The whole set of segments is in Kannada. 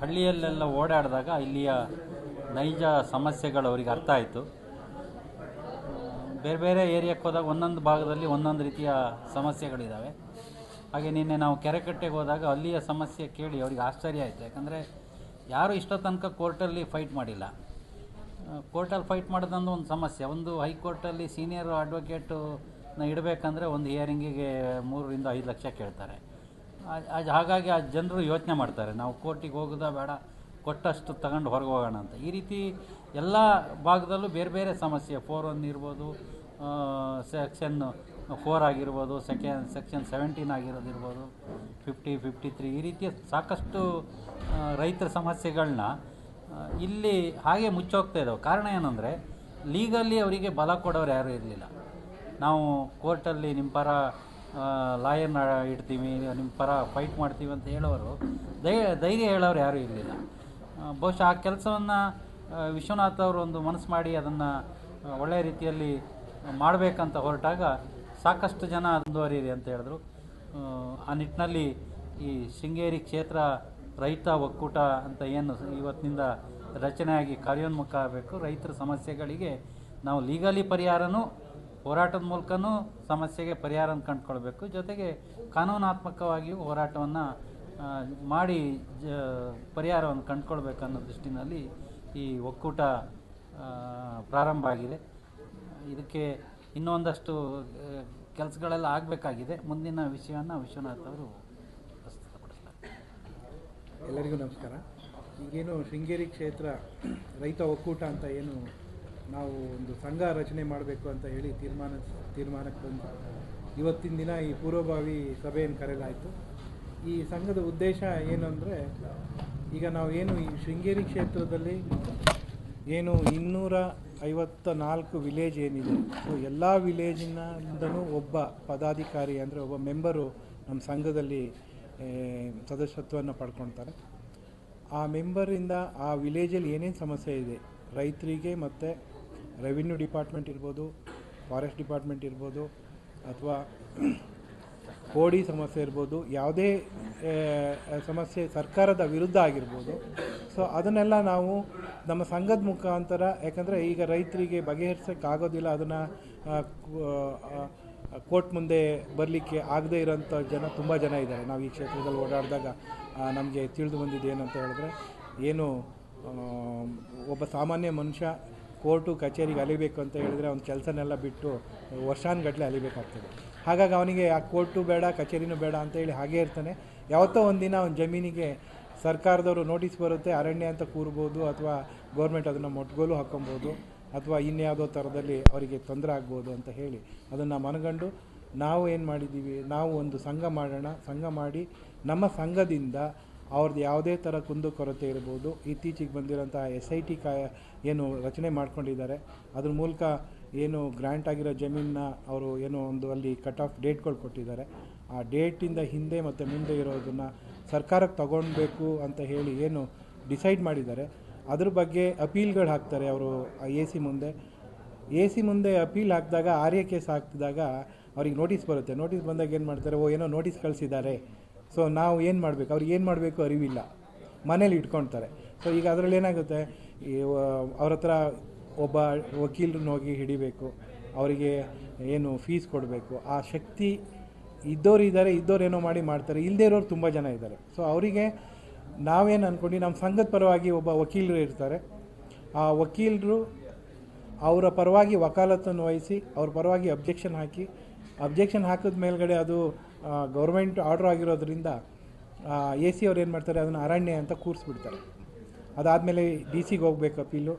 ಹಳ್ಳಿಯಲ್ಲೆಲ್ಲ ಓಡಾಡಿದಾಗ ಇಲ್ಲಿಯ ನೈಜ ಸಮಸ್ಯೆಗಳು ಅವರಿಗೆ ಅರ್ಥ ಆಯಿತು. ಬೇರೆ ಬೇರೆ ಏರಿಯಾಕ್ಕೆ ಹೋದಾಗ ಒಂದೊಂದು ಭಾಗದಲ್ಲಿ ಒಂದೊಂದು ರೀತಿಯ ಸಮಸ್ಯೆಗಳಿದ್ದಾವೆ ಹಾಗೆ ನಿನ್ನೆ ನಾವು ಕೆರೆಕಟ್ಟೆಗೆ ಹೋದಾಗ ಅಲ್ಲಿಯ ಸಮಸ್ಯೆ ಕೇಳಿ ಅವ್ರಿಗೆ ಆಶ್ಚರ್ಯ ಆಯಿತು. ಯಾಕಂದರೆ ಯಾರು ಇಷ್ಟೋ ತನಕ ಕೋರ್ಟಲ್ಲಿ ಫೈಟ್ ಮಾಡಿಲ್ಲ. ಕೋರ್ಟಲ್ಲಿ ಫೈಟ್ ಮಾಡೋದಂದು ಒಂದು ಸಮಸ್ಯೆ. ಒಂದು ಹೈಕೋರ್ಟಲ್ಲಿ ಸೀನಿಯರ್ ಅಡ್ವೊಕೇಟನ್ನ ಇಡಬೇಕಂದ್ರೆ ಒಂದು ಹಿಯರಿಂಗಿಗೆ ಮೂರರಿಂದ ಐದು ಲಕ್ಷ ಕೇಳ್ತಾರೆ. ಹಾಗಾಗಿ ಆ ಜನರು ಯೋಚನೆ ಮಾಡ್ತಾರೆ. ನಾವು ಕೋರ್ಟಿಗೆ ಹೋಗೋದ ಬೇಡ, ಕೊಟ್ಟಷ್ಟು ತಗೊಂಡು ಹೊರಗೆ ಹೋಗೋಣ ಅಂತ. ಈ ರೀತಿ ಎಲ್ಲ ಭಾಗದಲ್ಲೂ ಬೇರೆ ಬೇರೆ ಸಮಸ್ಯೆ. ಫೋರ್ ಒನ್ ಇರ್ಬೋದು ಸೆಕ್ಷನ್ ಫೋರ್ ಆಗಿರ್ಬೋದು ಸೆಕೆಂಡ್ ಸೆಕ್ಷನ್ ಸೆವೆಂಟೀನ್ ಆಗಿರೋದಿರ್ಬೋದು ಫಿಫ್ಟಿ ಫಿಫ್ಟಿ ತ್ರೀ ಈ ರೀತಿಯ ಸಾಕಷ್ಟು ರೈತರ ಸಮಸ್ಯೆಗಳನ್ನ ಇಲ್ಲಿ ಹಾಗೆ ಮುಚ್ಚೋಗ್ತಾ ಇದ್ದಾವೆ ಕಾರಣ ಏನಂದರೆ ಲೀಗಲ್ಲಿ ಅವರಿಗೆ ಬಲ ಕೊಡೋರು ಯಾರೂ ಇರಲಿಲ್ಲ. ನಾವು ಕೋರ್ಟಲ್ಲಿ ನಿಮ್ಮ ಪರ ಲಾಯರ್ನ ಇಡ್ತೀವಿ ನಿಮ್ಮ ಪರ ಫೈಟ್ ಮಾಡ್ತೀವಿ ಅಂತ ಹೇಳೋರು ಧೈ ಧೈರ್ಯ ಹೇಳೋರು ಯಾರೂ ಇರಲಿಲ್ಲ. ಬಹುಶಃ ಆ ಕೆಲಸವನ್ನು ವಿಶ್ವನಾಥ್ ಅವರು ಒಂದು ಮನಸ್ಸು ಮಾಡಿ ಅದನ್ನು ಒಳ್ಳೆಯ ರೀತಿಯಲ್ಲಿ ಮಾಡಬೇಕಂತ ಹೊರಟಾಗ ಸಾಕಷ್ಟು ಜನ ಮುಂದುವರಿಯಿರಿ ಅಂತ ಹೇಳಿದ್ರು. ಆ, ನಿಟ್ಟಿನಲ್ಲಿ ಈ ಶೃಂಗೇರಿ ಕ್ಷೇತ್ರ ರೈತ ಒಕ್ಕೂಟ ಅಂತ ಏನು ಇವತ್ತಿನಿಂದ ರಚನೆಯಾಗಿ ಕಾರ್ಯೋನ್ಮುಖ ಆಗಬೇಕು ರೈತರ ಸಮಸ್ಯೆಗಳಿಗೆ ನಾವು ಲೀಗಲಿ ಪರಿಹಾರನೂ ಹೋರಾಟದ ಮೂಲಕನೂ ಸಮಸ್ಯೆಗೆ ಪರಿಹಾರನ ಕಂಡುಕೊಳ್ಬೇಕು. ಜೊತೆಗೆ ಕಾನೂನಾತ್ಮಕವಾಗಿಯೂ ಹೋರಾಟವನ್ನು ಮಾಡಿ, ಜ, ಪರಿಹಾರವನ್ನು ಕಂಡುಕೊಳ್ಬೇಕು ಅನ್ನೋ ದೃಷ್ಟಿನಲ್ಲಿ ಈ ಒಕ್ಕೂಟ ಪ್ರಾರಂಭ ಆಗಿದೆ. ಇದಕ್ಕೆ ಇನ್ನೊಂದಷ್ಟು ಕೆಲಸಗಳೆಲ್ಲ ಆಗಬೇಕಾಗಿದೆ. ಮುಂದಿನ ವಿಷಯವನ್ನು ವಿಶ್ವನಾಥ್ ಅವರು ಎಲ್ಲರಿಗೂ ನಮಸ್ಕಾರ. ಈಗೇನು ಶೃಂಗೇರಿ ಕ್ಷೇತ್ರ ರೈತ ಒಕ್ಕೂಟ ಅಂತ ಏನು ನಾವು ಒಂದು ಸಂಘ ರಚನೆ ಮಾಡಬೇಕು ಅಂತ ಹೇಳಿ ತೀರ್ಮಾನ, ತೀರ್ಮಾನಕ್ಕೆ ಬಂದು ಇವತ್ತಿನ ದಿನ ಈ ಪೂರ್ವಭಾವಿ ಸಭೆಯನ್ನು ಕರೆಯಲಾಯಿತು. ಈ ಸಂಘದ ಉದ್ದೇಶ ಏನು ಅಂದರೆ, ಈಗ ನಾವು ಏನು ಈ ಶೃಂಗೇರಿ ಕ್ಷೇತ್ರದಲ್ಲಿ ಏನು ಇನ್ನೂರ ಐವತ್ತ ನಾಲ್ಕು ವಿಲೇಜ್ ಏನಿದೆ, ಸೊ ಎಲ್ಲ ವಿಲೇಜಿನಿಂದನೂ ಒಬ್ಬ ಪದಾಧಿಕಾರಿ ಅಂದರೆ ಒಬ್ಬ ಮೆಂಬರು ನಮ್ಮ ಸಂಘದಲ್ಲಿ ಸದಸ್ಯತ್ವವನ್ನು ಪಡ್ಕೊಳ್ತಾರೆ. ಆ ಮೆಂಬರಿಂದ ಆ ವಿಲೇಜಲ್ಲಿ ಏನೇನು ಸಮಸ್ಯೆ ಇದೆ, ರೈತರಿಗೆ ಮತ್ತು ರೆವಿನ್ಯೂ ಡಿಪಾರ್ಟ್ಮೆಂಟ್ ಇರ್ಬೋದು, ಫಾರೆಸ್ಟ್ ಡಿಪಾರ್ಟ್ಮೆಂಟ್ ಇರ್ಬೋದು, ಅಥವಾ ಕೋಡಿ ಸಮಸ್ಯೆ ಇರ್ಬೋದು, ಯಾವುದೇ ಸಮಸ್ಯೆ ಸರ್ಕಾರದ ವಿರುದ್ಧ ಆಗಿರ್ಬೋದು. ಸೊ ಅದನ್ನೆಲ್ಲ ನಾವು ನಮ್ಮ ಸಂಘದ ಮುಖಾಂತರ, ಯಾಕಂದರೆ ಈಗ ರೈತರಿಗೆ ಬಗೆಹರಿಸೋಕ್ಕಾಗೋದಿಲ್ಲ ಅದನ್ನು ಕೋರ್ಟ್ ಮುಂದೆ ಬರಲಿಕ್ಕೆ ಆಗದೇ ಇರೋಂಥ ಜನ ತುಂಬ ಜನ ಇದ್ದಾರೆ. ನಾವು ಈ ಕ್ಷೇತ್ರದಲ್ಲಿ ಓಡಾಡಿದಾಗ ನಮಗೆ ತಿಳಿದು ಬಂದಿದ್ದು ಏನಂತ ಹೇಳಿದ್ರೆ, ಏನು ಒಬ್ಬ ಸಾಮಾನ್ಯ ಮನುಷ್ಯ ಕೋರ್ಟು ಕಚೇರಿಗೆ ಅಲಿಬೇಕು ಅಂತ ಹೇಳಿದ್ರೆ ಅವ್ನ ಕೆಲಸನೆಲ್ಲ ಬಿಟ್ಟು ವರ್ಷಾನುಗಟ್ಟಲೆ ಅಲಿಬೇಕಾಗ್ತದೆ. ಹಾಗಾಗಿ ಅವನಿಗೆ ಆ ಕೋರ್ಟು ಬೇಡ, ಕಚೇರಿನೂ ಬೇಡ ಅಂತ ಹೇಳಿ ಹಾಗೇ ಇರ್ತಾನೆ. ಯಾವತ್ತೋ ಒಂದಿನ ಅವನ ಜಮೀನಿಗೆ ಸರ್ಕಾರದವರು ನೋಟಿಸ್ ಬರುತ್ತೆ, ಅರಣ್ಯ ಅಂತ ಕೂರ್ಬೋದು ಅಥವಾ ಗೌರ್ಮೆಂಟ್ ಅದನ್ನು ಮೊಟ್ಗೋಲು ಹಾಕೊಬೋದು ಅಥವಾ ಇನ್ಯಾವುದೋ ಥರದಲ್ಲಿ ಅವರಿಗೆ ತೊಂದರೆ ಆಗ್ಬೋದು ಅಂತ ಹೇಳಿ ಅದನ್ನು ಮನಗಂಡು ನಾವು ಏನು ಮಾಡಿದ್ದೀವಿ? ನಾವು ಒಂದು ಸಂಘ ಮಾಡೋಣ. ಸಂಘ ಮಾಡಿ ನಮ್ಮ ಸಂಘದಿಂದ ಅವ್ರದ್ದು ಯಾವುದೇ ಥರ ಕುಂದುಕೊರತೆ ಇರ್ಬೋದು, ಇತ್ತೀಚೆಗೆ ಬಂದಿರೋಂಥ ಎಸ್ ಐ ಟಿ ಕಾ ಏನು ರಚನೆ ಮಾಡ್ಕೊಂಡಿದ್ದಾರೆ, ಅದ್ರ ಮೂಲಕ ಏನು ಗ್ರ್ಯಾಂಟ್ ಆಗಿರೋ ಜಮೀನನ್ನ ಅವರು ಏನು ಒಂದು ಅಲ್ಲಿ ಕಟ್ ಆಫ್ ಡೇಟ್ಗಳು ಕೊಟ್ಟಿದ್ದಾರೆ. ಆ ಡೇಟಿಂದ ಹಿಂದೆ ಮತ್ತು ಮುಂದೆ ಇರೋದನ್ನು ಸರ್ಕಾರಕ್ಕೆ ತಗೊಳ್ಬೇಕು ಅಂತ ಹೇಳಿ ಏನು ಡಿಸೈಡ್ ಮಾಡಿದ್ದಾರೆ. ಅದ್ರ ಬಗ್ಗೆ ಅಪೀಲ್ಗಳು ಹಾಕ್ತಾರೆ ಅವರು ಎ ಸಿ ಮುಂದೆ. ಎ ಸಿ ಮುಂದೆ ಅಪೀಲ್ ಹಾಕಿದಾಗ ಆರ್ಯ ಕೇಸ್ ಹಾಕಿದಾಗ ಅವ್ರಿಗೆ ನೋಟಿಸ್ ಬರುತ್ತೆ. ನೋಟಿಸ್ ಬಂದಾಗ ಏನು ಮಾಡ್ತಾರೆ, ಓ ಏನೋ ನೋಟಿಸ್ ಕಳಿಸಿದ್ದಾರೆ. ಸೊ ನಾವು ಏನು ಮಾಡಬೇಕು? ಅವ್ರಿಗೆ ಏನು ಮಾಡಬೇಕು ಅರಿವಿಲ್ಲ. ಮನೇಲಿ ಇಟ್ಕೊಳ್ತಾರೆ. ಸೊ ಈಗ ಅದರಲ್ಲಿ ಏನಾಗುತ್ತೆ? ಈ ಅವ್ರ ಹತ್ರ ಒಬ್ಬ ವಕೀಲರನ್ನ ಹೋಗಿ ಹಿಡಿಬೇಕು. ಅವರಿಗೆ ಏನು ಫೀಸ್ ಕೊಡಬೇಕು. ಆ ಶಕ್ತಿ ಇದ್ದವ್ರು ಇದ್ದಾರೆ ಇದ್ದವ್ರು ಏನೋ ಮಾಡಿ ಮಾಡ್ತಾರೆ. ಇಲ್ಲದೇ ಇರೋರು ತುಂಬ ಜನ ಇದ್ದಾರೆ. ಸೊ ಅವರಿಗೆ ನಾವೇನು ಅಂದ್ಕೊಂಡು ನಮ್ಮ ಸಂಘದ ಪರವಾಗಿ ಒಬ್ಬ ವಕೀಲರು ಇರ್ತಾರೆ. ಆ ವಕೀಲರು ಅವರ ಪರವಾಗಿ ವಕಾಲತ್ತನ್ನು ವಹಿಸಿ, ಅವ್ರ ಪರವಾಗಿ ಅಬ್ಜೆಕ್ಷನ್ ಹಾಕಿ ಅಬ್ಜೆಕ್ಷನ್ ಹಾಕಿದ ಮೇಲ್ಗಡೆ ಅದು ಗೌರ್ಮೆಂಟ್ ಆರ್ಡ್ರ್ ಆಗಿರೋದ್ರಿಂದ ಎ ಸಿ ಅವ್ರು ಏನು ಮಾಡ್ತಾರೆ, ಅದನ್ನು ಅರಣ್ಯ ಅಂತ ಕೂರಿಸ್ಬಿಡ್ತಾರೆ. ಅದಾದಮೇಲೆ ಡಿ ಸಿಗೆ ಹೋಗ್ಬೇಕು ಅಪೀಲು.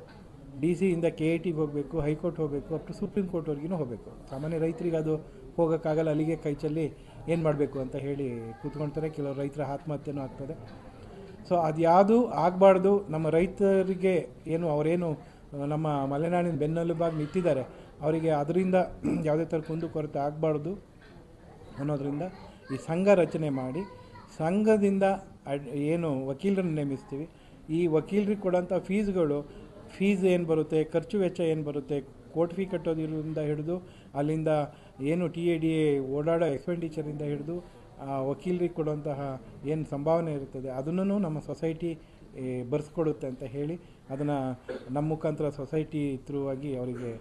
ಡಿ ಸಿಯಿಂದ ಕೆ ಎ ಟಿಗೆ ಹೋಗಬೇಕು, ಹೈಕೋರ್ಟ್ ಹೋಗಬೇಕು, ಅಪ್ ಟು ಸುಪ್ರೀಂ ಕೋರ್ಟ್ವರೆಗೂ ಹೋಗಬೇಕು. ಸಾಮಾನ್ಯ ರೈತರಿಗೆ ಅದು ಹೋಗೋಕ್ಕಾಗಲ್ಲ, ಅಲ್ಲಿಗೆ ಕೈ ಚೆಲ್ಲಿ ಏನು ಮಾಡಬೇಕು ಅಂತ ಹೇಳಿ ಕೂತ್ಕೊಳ್ತಾರೆ ಕೆಲವು ರೈತರ ಆತ್ಮಹತ್ಯೆನೂ ಆಗ್ತದೆ. ಸೊ ಅದು ಯಾವುದು ಆಗಬಾರ್ದು, ನಮ್ಮ ರೈತರಿಗೆ ಏನು, ಅವರೇನು, ನಮ್ಮ ಮಲೆನಾಡಿನ ಬೆನ್ನೆಲುಬಾಗಿ ನಿಂತಿದ್ದಾರೆ, ಅವರಿಗೆ ಅದರಿಂದ ಯಾವುದೇ ಥರ ಕುಂದು ಕೊರತೆ ಆಗಬಾರ್ದು. ಅನ್ನೋದರಿಂದ ಈ ಸಂಘ ರಚನೆ ಮಾಡಿ ಸಂಘದಿಂದ ಅಡ್ ಏನು ವಕೀಲರನ್ನು ನೇಮಿಸ್ತೀವಿ. ಈ ವಕೀಲರಿಗೆ ಕೊಡೋಂಥ ಫೀಸ್ಗಳು, ಫೀಸ್ ಏನು ಬರುತ್ತೆ, ಖರ್ಚು ವೆಚ್ಚ ಏನು ಬರುತ್ತೆ, ಕೋರ್ಟ್ ಫೀ ಕಟ್ಟೋದಿರೋದ್ರಿಂದ ಹಿಡಿದು, ಅಲ್ಲಿಂದ ಏನು ಟಿ ಎ ಡಿ ಎ ಓಡಾಡೋ ಎಕ್ಸ್ಪೆಂಡಿಚರಿಂದ ಹಿಡಿದು, ಆ ವಕೀಲರಿಗೆ ಕೊಡುವಂತಹ ಏನು ಸಂಭಾವನೆ ಇರುತ್ತದೆ, ಅದನ್ನು ನಮ್ಮ ಸೊಸೈಟಿ ಬರೆಸ್ಕೊಡುತ್ತೆ ಅಂತ ಹೇಳಿ, ಅದನ್ನು ನಮ್ಮ ಮುಖಾಂತರ ಸೊಸೈಟಿ ಥ್ರೂ ಆಗಿ ಅವರಿಗೆ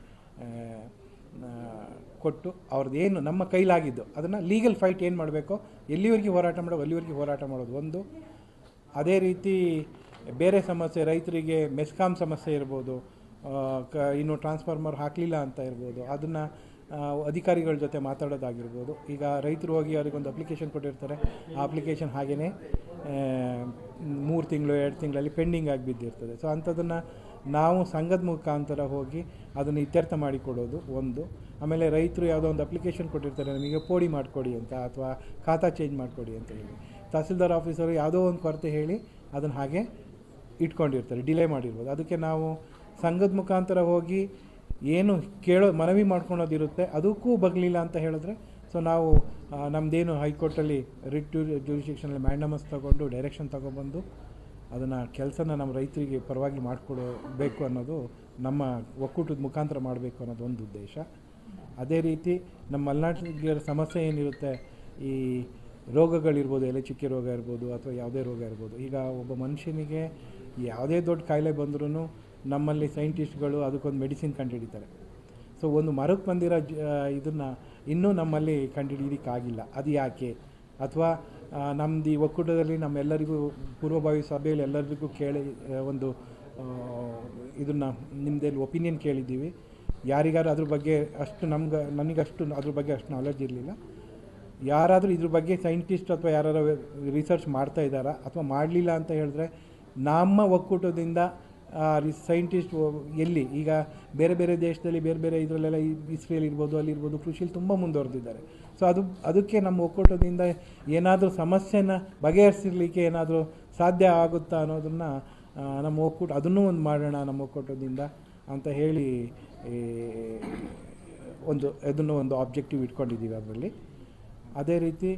ಕೊಟ್ಟು ಅವ್ರದ್ದು ಏನು ನಮ್ಮ ಕೈಲಾಗಿದ್ದು, ಅದನ್ನು ಲೀಗಲ್ ಫೈಟ್ ಏನು ಮಾಡಬೇಕು? ಎಲ್ಲಿವರೆಗೆ ಹೋರಾಟ ಮಾಡೋದು ಅಲ್ಲಿವರೆಗೆ ಹೋರಾಟ ಮಾಡೋದು ಒಂದು. ಅದೇ ರೀತಿ ಬೇರೆ ಸಮಸ್ಯೆ, ರೈತರಿಗೆ ಮೆಸ್ಕಾಮ್ ಸಮಸ್ಯೆ ಇರ್ಬೋದು ಕ, ಇನ್ನು ಟ್ರಾನ್ಸ್ಫಾರ್ಮರ್ ಹಾಕಲಿಲ್ಲ ಅಂತ ಇರ್ಬೋದು, ಅದನ್ನು ಅಧಿಕಾರಿಗಳ ಜೊತೆ ಮಾತಾಡೋದಾಗಿರ್ಬೋದು. ಈಗ ರೈತರು ಹೋಗಿ ಅವರಿಗೊಂದು ಅಪ್ಲಿಕೇಶನ್ ಕೊಟ್ಟಿರ್ತಾರೆ, ಆ ಅಪ್ಲಿಕೇಶನ್ ಹಾಗೆಯೇ ಮೂರು ತಿಂಗಳು, ಎರಡು ತಿಂಗಳಲ್ಲಿ ಪೆಂಡಿಂಗ್ ಆಗಿ ಬಿದ್ದಿರ್ತದೆ. ಸೊ ಅಂಥದ್ದನ್ನು ನಾವು ಸಂಘದ ಮುಖಾಂತರ ಹೋಗಿ ಅದನ್ನು ಇತ್ಯರ್ಥ ಮಾಡಿಕೊಡೋದು ಒಂದು. ಆಮೇಲೆ ರೈತರು ಯಾವುದೋ ಒಂದು ಅಪ್ಲಿಕೇಶನ್ ಕೊಟ್ಟಿರ್ತಾರೆ, ನಮಗೆ ಪೋಡಿ ಮಾಡಿಕೊಡಿ ಅಂತ ಅಥವಾ ಖಾತಾ ಚೇಂಜ್ ಮಾಡಿಕೊಡಿ ಅಂತ ಹೇಳಿ. ತಹಸೀಲ್ದಾರ್ ಆಫೀಸರು ಯಾವುದೋ ಒಂದು ಕೊರತೆ ಹೇಳಿ ಅದನ್ನು ಹಾಗೆ ಇಟ್ಕೊಂಡಿರ್ತಾರೆ ಡಿಲೇ ಮಾಡಿರ್ಬೋದು. ಅದಕ್ಕೆ ನಾವು ಸಂಘದ ಮುಖಾಂತರ ಹೋಗಿ ಏನು ಕೇಳೋ, ಮನವಿ ಮಾಡ್ಕೊಳೋದಿರುತ್ತೆ, ಅದಕ್ಕೂ ಬಗ್ಲಿಲ್ಲ ಅಂತ ಹೇಳಿದ್ರೆ ಸೊ ನಾವು ನಮ್ಮದೇನು ಹೈಕೋರ್ಟಲ್ಲಿ ರಿಟ್ ಜೂರಿಸ್ಟಿಕ್ಷನಲ್ಲಿ ಮ್ಯಾಂಡಮಸ್ ತಗೊಂಡು ಡೈರೆಕ್ಷನ್ ತಗೊಬಂದು ಅದನ್ನು ಕೆಲಸನ ನಮ್ಮ ರೈತರಿಗೆ ಪರವಾಗಿ ಮಾಡಿಕೊಡಬೇಕು ಅನ್ನೋದು ನಮ್ಮ ಒಕ್ಕೂಟದ ಮುಖಾಂತರ ಮಾಡಬೇಕು ಅನ್ನೋದು ಒಂದು ಉದ್ದೇಶ. ಅದೇ ರೀತಿ ನಮ್ಮ ಮಲೆನಾಡಿನ ಸಮಸ್ಯೆ ಏನಿರುತ್ತೆ? ಈ ರೋಗಗಳಿರ್ಬೋದು ಎಲೆ ಚುಕ್ಕೆ ರೋಗ ಇರ್ಬೋದು ಅಥವಾ ಯಾವುದೇ ರೋಗ ಇರ್ಬೋದು. ಈಗ ಒಬ್ಬ ಮನುಷ್ಯನಿಗೆ ಯಾವುದೇ ದೊಡ್ಡ ಕಾಯಿಲೆ ಬಂದ್ರೂ ನಮ್ಮಲ್ಲಿ ಸೈಂಟಿಸ್ಟ್ಗಳು ಅದಕ್ಕೊಂದು ಮೆಡಿಸಿನ್ ಕಂಡುಹಿಡಿತಾರೆ. ಸೊ, ಒಂದು ಮರಕ್ಕೆ ಬಂದಿರೋ ಜ, ಇದನ್ನು ಇನ್ನೂ ನಮ್ಮಲ್ಲಿ ಕಂಡುಹಿಡಿಯೋದಕ್ಕಾಗಿಲ್ಲ ಅದು ಯಾಕೆ? ಅಥವಾ ನಮ್ಮದು ಈ ಒಕ್ಕೂಟದಲ್ಲಿ ನಮ್ಮೆಲ್ಲರಿಗೂ ಪೂರ್ವಭಾವಿ ಸಭೆಯಲ್ಲಿ ಎಲ್ಲರಿಗೂ ಕೇಳಿ ಒಂದು ಇದನ್ನು ನಿಮ್ಮದಲ್ಲಿ ಒಪಿನಿಯನ್ ಕೇಳಿದ್ದೀವಿ. ಯಾರಿಗಾರು ಅದ್ರ ಬಗ್ಗೆ ಅಷ್ಟು ನಮ್ಗೆ, ನನಗಷ್ಟು ಅದ್ರ ಬಗ್ಗೆ ಅಷ್ಟು ನಾಲೆಜ್ ಇರಲಿಲ್ಲ. ಯಾರಾದರೂ ಇದ್ರ ಬಗ್ಗೆ ಸೈಂಟಿಸ್ಟ್ ಅಥವಾ ಯಾರು ರಿಸರ್ಚ್ ಮಾಡ್ತಾ ಇದ್ದಾರಾ ಅಥವಾ ಮಾಡಲಿಲ್ಲ ಅಂತ ಹೇಳಿದ್ರೆ ನಮ್ಮ ಒಕ್ಕೂಟದಿಂದ ಸೈಂಟಿಸ್ಟ್ ಎಲ್ಲಿ? ಈಗ ಬೇರೆ ಬೇರೆ ದೇಶದಲ್ಲಿ, ಬೇರೆ ಬೇರೆ ಇದರಲ್ಲೆಲ್ಲ ಇಸ್ರೇಲ್ ಇರ್ಬೋದು ಅಲ್ಲಿರ್ಬೋದು ಕೃಷಿಯಲ್ಲಿ ತುಂಬ ಮುಂದುವರೆದಿದ್ದಾರೆ. ಸೊ ಅದು, ಅದಕ್ಕೆ ನಮ್ಮ ಒಕ್ಕೂಟದಿಂದ ಏನಾದರೂ ಸಮಸ್ಯೆನ ಬಗೆಹರಿಸಲಿಕ್ಕೆ ಏನಾದರೂ ಸಾಧ್ಯ ಆಗುತ್ತಾ ಅನ್ನೋದನ್ನು ನಮ್ಮ ಒಕ್ಕೂಟ, ಅದನ್ನೂ ಒಂದು ಮಾಡೋಣ ನಮ್ಮ ಒಕ್ಕೂಟದಿಂದ ಅಂತ ಹೇಳಿ ಒಂದು ಅದನ್ನು ಒಂದು ಆಬ್ಜೆಕ್ಟಿವ್ ಇಟ್ಕೊಂಡಿದ್ದೀವಿ ಅದರಲ್ಲಿ. ಅದೇ ರೀತಿ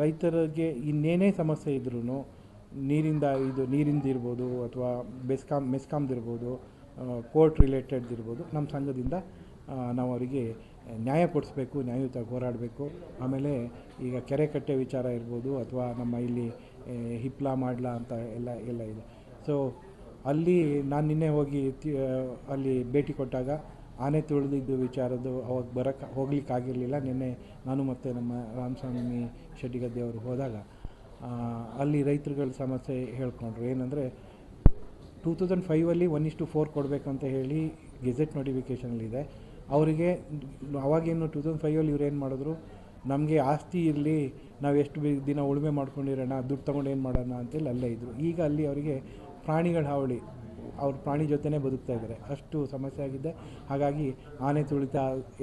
ರೈತರಿಗೆ ಇನ್ನೇನೇ ಸಮಸ್ಯೆ ಇದ್ರೂ ನೀರಿಂದ ಇದು ನೀರಿಂದಿರ್ಬೋದು ಅಥವಾ ಬೆಸ್ಕಾಮ್ ಮೆಸ್ಕಾಮ್ದಿರ್ಬೋದು ಕೋರ್ಟ್ ರಿಲೇಟೆಡ್ ಇರ್ಬೋದು, ನಮ್ಮ ಸಂಘದಿಂದ ನಾವು ಅವರಿಗೆ ನ್ಯಾಯ ಕೊಡಿಸ್ಬೇಕು ನ್ಯಾಯಯುತವಾಗಿ ಹೋರಾಡಬೇಕು. ಆಮೇಲೆ ಈಗ ಕೆರೆ ಕಟ್ಟೆ ವಿಚಾರ ಇರ್ಬೋದು ಅಥವಾ ನಮ್ಮ ಇಲ್ಲಿ ಹಿಪ್ಲಾ ಮಾಡ್ಲಾ ಅಂತ ಎಲ್ಲ ಎಲ್ಲ ಇದೆ. ಸೊ ಅಲ್ಲಿ ನಾನು ನಿನ್ನೆ ಹೋಗಿ ಅಲ್ಲಿ ಭೇಟಿ ಕೊಟ್ಟಾಗ ಆನೆ ತುಳಿದಿದ್ದು ವಿಚಾರದ್ದು ಅವಾಗ ಬರೋಕ್ಕೆ ಹೋಗ್ಲಿಕ್ಕಾಗಿರಲಿಲ್ಲ ನಿನ್ನೆ ನಾನು ಮತ್ತು ನಮ್ಮ ರಾಮಸ್ವಾಮಿ ಶೆಟ್ಟಿಗದ್ದೆ ಅವರು ಹೋದಾಗ ಅಲ್ಲಿ ರೈತರುಗಳ ಸಮಸ್ಯೆ ಹೇಳ್ಕೊಂಡ್ರು. ಏನಂದರೆ ಟೂ ತೌಸಂಡ್ ಫೈವಲ್ಲಿ ಒನ್ ಇಷ್ಟು ಫೋರ್ ಕೊಡಬೇಕಂತ ಹೇಳಿ ಗೆಜೆಟ್ ನೋಟಿಫಿಕೇಷನಲ್ಲಿದೆ ಅವರಿಗೆ ಅವಾಗೇನು ಟೂ ತೌಸಂಡ್ ಫೈವಲ್ಲಿ ಇವ್ರು ಏನು ಮಾಡಿದ್ರು, ನಮಗೆ ಆಸ್ತಿ ಇರಲಿ, ನಾವು ಎಷ್ಟು ದಿನ ಉಳುಮೆ ಮಾಡ್ಕೊಂಡಿರೋಣ, ದುಡ್ಡು ತೊಗೊಂಡು ಏನು ಮಾಡೋಣ ಅಂತೇಳಿ ಅಲ್ಲೇ ಇದ್ದರು ಈಗ ಅಲ್ಲಿ ಅವರಿಗೆ ಪ್ರಾಣಿಗಳ ಹಾವಳಿ, ಅವ್ರ ಪ್ರಾಣಿ ಜೊತೆನೇ ಬದುಕ್ತಾ ಇದ್ದಾರೆ ಅಷ್ಟು ಸಮಸ್ಯೆ ಆಗಿದೆ. ಹಾಗಾಗಿ ಆನೆ ತುಳಿತ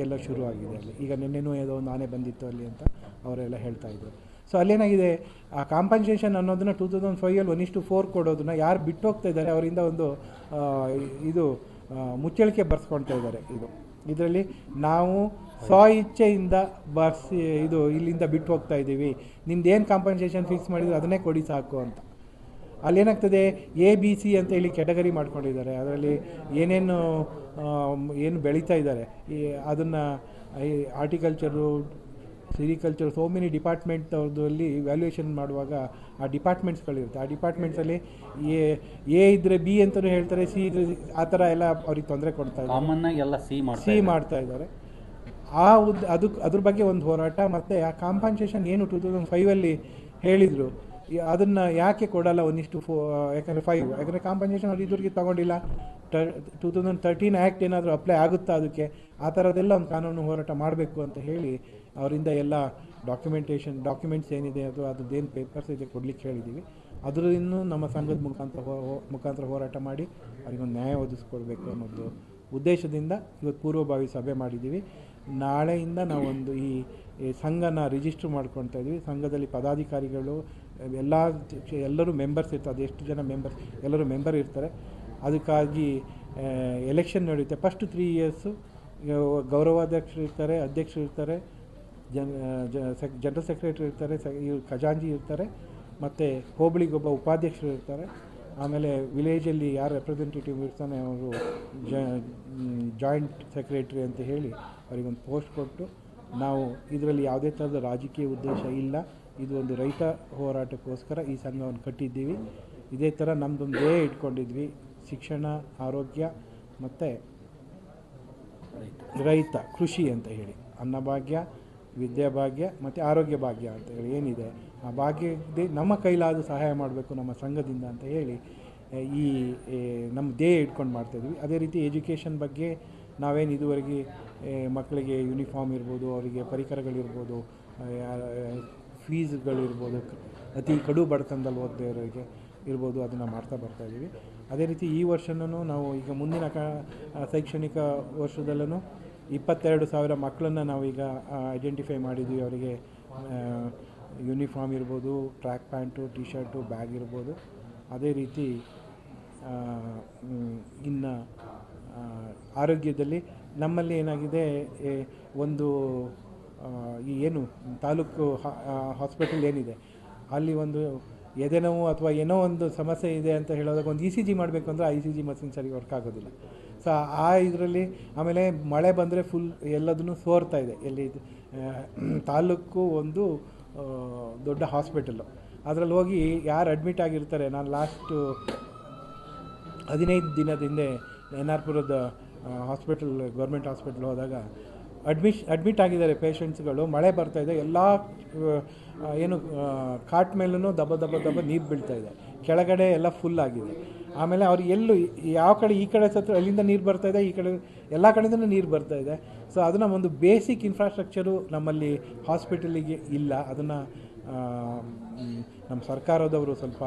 ಎಲ್ಲ ಶುರು ಆಗಿದೆ ಅಲ್ಲಿ. ಈಗ ನಿನ್ನೆನೂ ಏನೋ ಒಂದು ಆನೆ ಬಂದಿತ್ತು ಅಲ್ಲಿ ಅಂತ ಅವರೆಲ್ಲ ಹೇಳ್ತಾ ಇದ್ದರು ಸೊ ಅಲ್ಲೇನಾಗಿದೆ, ಆ ಕಾಂಪನ್ಸೇಷನ್ ಅನ್ನೋದನ್ನ ಟೂ ತೌಸಂಡ್ ಫೈವಲ್ಲಿ ಒನ್ ಇಷ್ಟು ಫೋರ್ ಕೊಡೋದನ್ನ ಯಾರು ಬಿಟ್ಟು ಹೋಗ್ತಾ ಇದ್ದಾರೆ ಅವರಿಂದ ಒಂದು ಇದು ಮುಚ್ಚಳಿಕೆ ಬರ್ಸ್ಕೊಳ್ತಾ ಇದ್ದಾರೆ ಇದು. ಇದರಲ್ಲಿ ನಾವು ಸ್ವ ಇಚ್ಛೆಯಿಂದ ಬಸ್ ಇದು ಇಲ್ಲಿಂದ ಬಿಟ್ಟು ಹೋಗ್ತಾ ಇದ್ದೀವಿ. ನಿಮ್ದು ಏನು ಕಾಂಪನ್ಸೇಷನ್ ಫಿಕ್ಸ್ ಮಾಡಿದ್ರು ಅದನ್ನೇ ಕೊಡಿ ಸಾಕು ಅಂತ. ಅಲ್ಲೇನಾಗ್ತದೆ ಎ ಬಿ ಸಿ ಅಂತ ಹೇಳಿ ಕ್ಯಾಟಗರಿ ಮಾಡ್ಕೊಂಡಿದ್ದಾರೆ. ಅದರಲ್ಲಿ ಏನೇನು ಏನು ಬೆಳೀತಾ ಇದ್ದಾರೆ, ಈ, ಅದನ್ನು horticulture sericulture so many department ಅವ್ರದ್ದಲ್ಲಿ valuation ಮಾಡುವಾಗ ಆ ಡಿಪಾರ್ಟ್ಮೆಂಟ್ಸ್ಗಳಿರುತ್ತೆ ಆ ಡಿಪಾರ್ಟ್ಮೆಂಟ್ಸಲ್ಲಿ ಎ ಎ ಇದ್ದರೆ ಬಿ ಅಂತಲೂ ಹೇಳ್ತಾರೆ ಸಿ ಇದ್ರೆ ಆ ಥರ ಎಲ್ಲ ಅವ್ರಿಗೆ ತೊಂದರೆ ಕೊಡ್ತಾ ಇದ್ದಾರೆ. ಎಲ್ಲ ಸಿ ಮಾಡ್ತಾ ಸಿ ಇದ್ದಾರೆ. ಮಾಡ್ತಾ ಇದ್ದಾರೆ. ಆ ಉದ್ ಅದಕ್ಕೆ ಅದ್ರ ಬಗ್ಗೆ ಒಂದು ಹೋರಾಟ ಮತ್ತು ಆ ಕಾಂಪನ್ಸೇಷನ್ ಏನು ಟೂ ತೌಸಂಡ್ ಫೈವಲ್ಲಿ ಹೇಳಿದರು ಅದನ್ನು ಯಾಕೆ ಕೊಡಲ್ಲ ಒಂದಿಷ್ಟು ಫೋ ಯಾಕಂದರೆ ಫೈವ್ ಯಾಕಂದರೆ ಕಾಂಪನ್ಸೇಷನ್ ಅವ್ರು ಇದುವರೆಗೆ ತೊಗೊಂಡಿಲ್ಲ. ಟೂ ತೌಸಂಡ್ ತರ್ಟೀನ್ ಆ್ಯಕ್ಟ್ ಏನಾದರೂ ಅಪ್ಲೈ ಆಗುತ್ತಾ ಅದಕ್ಕೆ? ಆ ಥರದ್ದೆಲ್ಲ ಒಂದು ಕಾನೂನು ಹೋರಾಟ ಮಾಡಬೇಕು ಅಂತ ಹೇಳಿ ಅವರಿಂದ ಎಲ್ಲ ಡಾಕ್ಯುಮೆಂಟೇಷನ್ ಡಾಕ್ಯುಮೆಂಟ್ಸ್ ಏನಿದೆ ಅಥವಾ ಅದೇನು ಪೇಪರ್ಸ್ ಇದೆ ಕೊಡ್ಲಿಕ್ಕೆ ಹೇಳಿದ್ದೀವಿ. ಅದರಿಂದ ನಮ್ಮ ಸಂಘದ ಮುಖಾಂತರ ಮುಖಾಂತರ ಹೋರಾಟ ಮಾಡಿ ಅವರಿಗೊಂದು ನ್ಯಾಯ ಒದಗಿಸ್ಕೊಡ್ಬೇಕು ಅನ್ನೋದು ಉದ್ದೇಶದಿಂದ ಇವತ್ತು ಪೂರ್ವಭಾವಿ ಸಭೆ ಮಾಡಿದ್ದೀವಿ. ನಾಳೆಯಿಂದ ನಾವೊಂದು ಈ ಸಂಘನ ರಿಜಿಸ್ಟ್ರ್ ಮಾಡ್ಕೊಳ್ತಾ ಇದ್ವಿ ಸಂಘದಲ್ಲಿ ಪದಾಧಿಕಾರಿಗಳು, ಎಲ್ಲ, ಎಲ್ಲರೂ ಮೆಂಬರ್ಸ್ ಇರ್ತಾರೆ. ಅದೆಷ್ಟು ಜನ ಮೆಂಬರ್ಸ್ ಎಲ್ಲರೂ ಮೆಂಬರ್ ಇರ್ತಾರೆ. ಅದಕ್ಕಾಗಿ ಎಲೆಕ್ಷನ್ ನಡೆಯುತ್ತೆ. ಫಸ್ಟ್ ತ್ರೀ ಇಯರ್ಸು ಗೌರವಾಧ್ಯಕ್ಷರು ಇರ್ತಾರೆ, ಅಧ್ಯಕ್ಷರು ಇರ್ತಾರೆ. ಜನ್ ಜನರಲ್ ಸೆಕ್ರೆಟರಿ ಇರ್ತಾರೆ ಇವ್ರು ಖಜಾಂಜಿ ಇರ್ತಾರೆ, ಮತ್ತು ಹೋಬಳಿಗೊಬ್ಬ ಉಪಾಧ್ಯಕ್ಷರು ಇರ್ತಾರೆ. ಆಮೇಲೆ ವಿಲೇಜಲ್ಲಿ ಯಾರು ರೆಪ್ರೆಸೆಂಟೇಟಿವ್ ಇರ್ತಾನೆ ಅವರು ಜಾಯಿಂಟ್ ಸೆಕ್ರೆಟ್ರಿ ಅಂತ ಹೇಳಿ ಅವರಿಗೊಂದು ಪೋಸ್ಟ್ ಕೊಟ್ಟು, ನಾವು ಇದರಲ್ಲಿ ಯಾವುದೇ ಥರದ ರಾಜಕೀಯ ಉದ್ದೇಶ ಇಲ್ಲ, ಇದು ಒಂದು ರೈತ ಹೋರಾಟಕ್ಕೋಸ್ಕರ ಈ ಸಂಘವನ್ನು ಕಟ್ಟಿದ್ದೀವಿ. ಇದೇ ಥರ ನಮ್ಮದೊಂದು ಧ್ಯೇಯ ಇಟ್ಕೊಂಡಿದ್ವಿ, ಶಿಕ್ಷಣ, ಆರೋಗ್ಯ, ಮತ್ತು ರೈತ, ಕೃಷಿ ಅಂತ ಹೇಳಿ. ಅನ್ನಭಾಗ್ಯ ವಿದ್ಯಾಭಾಗ್ಯ ಮತ್ತು ಆರೋಗ್ಯ ಭಾಗ್ಯ ಅಂತ ಹೇಳಿ ಏನಿದೆ. ಆ ಭಾಗ್ಯದೇ ನಮ್ಮ ಕೈಲಾದ ಸಹಾಯ ಮಾಡಬೇಕು ನಮ್ಮ ಸಂಘದಿಂದ ಅಂತ ಹೇಳಿ ಈ ನಮ್ಮ ಧ್ಯೇಯ ಇಟ್ಕೊಂಡು ಮಾಡ್ತಾಯಿದ್ವಿ ಅದೇ ರೀತಿ ಎಜುಕೇಷನ್ ಬಗ್ಗೆ ನಾವೇನು ಇದುವರೆಗೆ ಮಕ್ಕಳಿಗೆ ಯೂನಿಫಾರ್ಮ್ ಇರ್ಬೋದು, ಅವರಿಗೆ ಪರಿಕರಗಳಿರ್ಬೋದು ಫೀಸ್ಗಳಿರ್ಬೋದು, ಅತಿ ಕಡು ಬಡತನದಲ್ಲಿ ಓದಿದವರಿಗೆ ಇರ್ಬೋದು, ಅದನ್ನು ಮಾಡ್ತಾ ಬರ್ತಾಯಿದ್ದೀವಿ ಅದೇ ರೀತಿ ಈ ವರ್ಷನೂ ನಾವು ಈಗ ಮುಂದಿನ ಕ ಶೈಕ್ಷಣಿಕ ವರ್ಷದಲ್ಲೂ ಇಪ್ಪತ್ತೆರಡು ಸಾವಿರ ಮಕ್ಕಳನ್ನು ನಾವೀಗ ಐಡೆಂಟಿಫೈ ಮಾಡಿದ್ವಿ. ಅವರಿಗೆ ಯೂನಿಫಾರ್ಮ್ ಇರ್ಬೋದು track pant T shirt bag ಇರ್ಬೋದು. ಅದೇ ರೀತಿ ಇನ್ನು ಆರೋಗ್ಯದಲ್ಲಿ ನಮ್ಮಲ್ಲಿ ಏನಾಗಿದೆ ಒಂದು ಈ ಏನು ತಾಲೂಕು ಹಾಸ್ಪಿಟಲ್ ಏನಿದೆ, ಅಲ್ಲಿ ಒಂದು ಎದೆನೋವು ಅಥವಾ ಏನೋ ಒಂದು ಸಮಸ್ಯೆ ಇದೆ ಅಂತ ಹೇಳೋದಾಗ ಒಂದು ಇ ಸಿ ಜಿ ಮಾಡಬೇಕು ಅಂದರೆ ಐ ಸಿ ಜಿ ಮಷಿನ್ ಸರಿ ವರ್ಕ್ ಆಗೋದಿಲ್ಲ. ಸೊ ಆ ಇದರಲ್ಲಿ ಆಮೇಲೆ ಮಳೆ ಬಂದರೆ ಫುಲ್ ಎಲ್ಲದನ್ನು ಸೋರ್ತಾ ಇದೆ. ಎಲ್ಲಿ ತಾಲೂಕು ಒಂದು ದೊಡ್ಡ ಹಾಸ್ಪಿಟಲು ಅದರಲ್ಲಿ ಹೋಗಿ ಯಾರು ಅಡ್ಮಿಟ್ ಆಗಿರ್ತಾರೆ, ನಾನು ಲಾಸ್ಟು ಹದಿನೈದು ದಿನದ ಹಿಂದೆ ಎನ್ ಆರ್ ಪುರದ ಹಾಸ್ಪಿಟಲ್ ಗೌರ್ಮೆಂಟ್ ಹಾಸ್ಪಿಟ್ಲ್ ಹೋದಾಗ ಅಡ್ಮಿಷ್ ಅಡ್ಮಿಟ್ ಆಗಿದ್ದಾರೆ ಪೇಷಂಟ್ಸ್ಗಳು ಮಳೆ ಬರ್ತಾ ಇದೆ, ಎಲ್ಲ ಏನು ಕಾಟ್ ಮೇಲೂ ದಬ್ಬ ದಬ್ಬ ದಬ್ಬ ನೀರು ಬೀಳ್ತಾಯಿದೆ ಕೆಳಗಡೆ ಎಲ್ಲ ಫುಲ್ ಆಗಿದೆ. ಆಮೇಲೆ ಅವ್ರು ಎಲ್ಲೂ ಯಾವ ಕಡೆ ಈ ಕಡೆ ಸತ್ರ ಅಲ್ಲಿಂದ ನೀರು ಬರ್ತಾ ಇದೆ, ಈ ಕಡೆ ಎಲ್ಲ ಕಡೆಯಿಂದನೂ ನೀರು ಬರ್ತಾ ಇದೆ. ಸೊ ಅದನ್ನು ಒಂದು ಬೇಸಿಕ್ ಇನ್ಫ್ರಾಸ್ಟ್ರಕ್ಚರು ನಮ್ಮಲ್ಲಿ ಹಾಸ್ಪಿಟಲಿಗೆ ಇಲ್ಲ. ಅದನ್ನು ನಮ್ಮ ಸರ್ಕಾರದವರು ಸ್ವಲ್ಪ